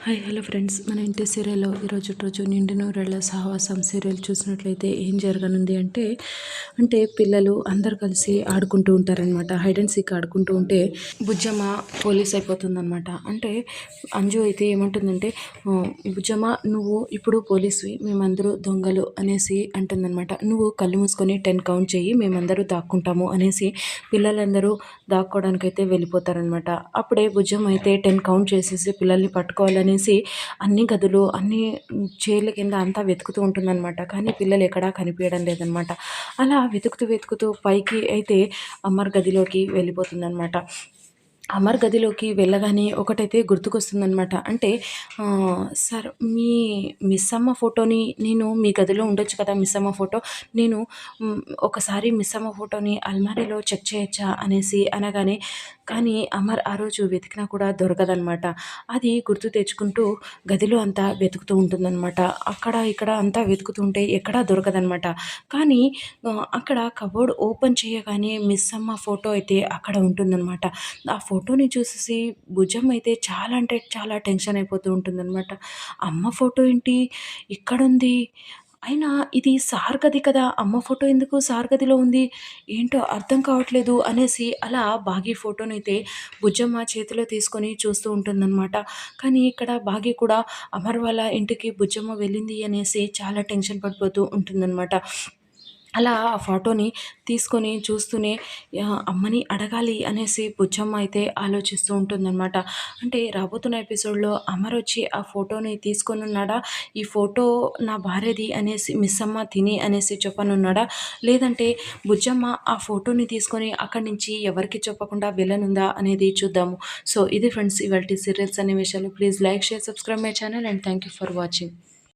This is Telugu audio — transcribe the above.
Hi hello friends. మన ఇంటి సీరియల్లో ఈరోజు రోజు నిండు నూరేళ్ళ సహవాసం సీరియల్ చూసినట్లయితే ఏం జరగనుంది అంటే అంటే పిల్లలు అందరు కలిసి ఆడుకుంటూ ఉంటారనమాట హైడ్ అండ్ సీక్ ఆడుకుంటూ ఉంటే బుజ్జమ్మ పోలీస్ అయిపోతుందనమాట అంటే అంజు అయితే ఏమంటుందంటే బుజ్జమ్మ నువ్వు ఇప్పుడు పోలీస్వి మేమందరూ దొంగలు అనేసి అంటుందన్నమాట. నువ్వు కళ్ళు మూసుకొని టెన్ కౌంట్ చేయి మేమందరూ దాక్కుంటాము అనేసి పిల్లలందరూ దాక్కోవడానికైతే వెళ్ళిపోతారనమాట అప్పుడే బుజ్జమ్మ అయితే టెన్ కౌంట్ చేసేసి పిల్లల్ని పట్టుకోవాలని అనేసి అన్ని గదులు అన్ని చైర్ల కింద అంతా వెతుకుతూ ఉంటుందన్నమాట. కానీ పిల్లలు ఎక్కడా కనిపించడం లేదనమాట అలా వెతుకుతూ వెతుకుతూ పైకి అయితే అమ్మర్ గదిలోకి వెళ్ళిపోతుందన్నమాట. అమర్ గదిలోకి వెళ్ళగానే ఒకటైతే గుర్తుకొస్తుందనమాట అంటే సార్ మీ మిస్ అమ్మ ఫోటోని నేను మీ గదిలో ఉండొచ్చు కదా మిస్ అమ్మ ఫోటో? నేను ఒకసారి మిస్ అమ్మ ఫోటోని అల్మారీలో చెక్ చేయొచ్చా? అనేసి అనగానే కానీ అమర్ ఆ రోజు వెతికినా కూడా దొరకదనమాట అది గుర్తు తెచ్చుకుంటూ గదిలో అంతా వెతుకుతూ ఉంటుందన్నమాట. అక్కడ ఇక్కడ అంతా వెతుకుతుంటే ఎక్కడా దొరకదనమాట కానీ అక్కడ కబోర్డ్ ఓపెన్ చేయగానే మిస్ అమ్మ ఫోటో అయితే అక్కడ ఉంటుందన్నమాట. ఆ ఫోటో ఫోటోని చూసేసి భుజం అయితే చాలా అంటే చాలా టెన్షన్ అయిపోతూ ఉంటుందన్నమాట. అమ్మ ఫోటో ఏంటి? ఇక్కడుంది. అయినా ఇది సార్ గది కదా. అమ్మ ఫోటో ఎందుకు సార్ గదిలో ఉంది? ఏంటో అర్థం కావట్లేదు అనేసి అలా బాగీ ఫోటోనైతే బుజ్జమ్మ చేతిలో తీసుకొని చూస్తూ ఉంటుందన్నమాట. కానీ ఇక్కడ బాగి కూడా అమర్ వాళ్ళ ఇంటికి బుజ్జమ్మ వెళ్ళింది అనేసి చాలా టెన్షన్ పడిపోతూ ఉంటుందన్నమాట. అలా ఆ ఫోటోని తీసుకొని చూస్తూనే అమ్మని అడగాలి అనేసి బుజ్జమ్మ అయితే ఆలోచిస్తూ ఉంటుందన్నమాట. అంటే రాబోతున్న ఎపిసోడ్లో అమర్ వచ్చి ఆ ఫోటోని తీసుకొని ఉన్నాడా? ఈ ఫోటో నా భార్యది అనేసి మిస్ అమ్మ తిని అనేసి చెప్పనున్నాడా లేదంటే బుజ్జమ్మ ఆ ఫోటోని తీసుకొని అక్కడి నుంచి ఎవరికి చెప్పకుండా వెళ్ళనుందా అనేది చూద్దాము. సో ఇది ఫ్రెండ్స్ ఇవాళ సీరియల్స్ అనే విషయాలు please like share subscribe my channel and thank you for watching.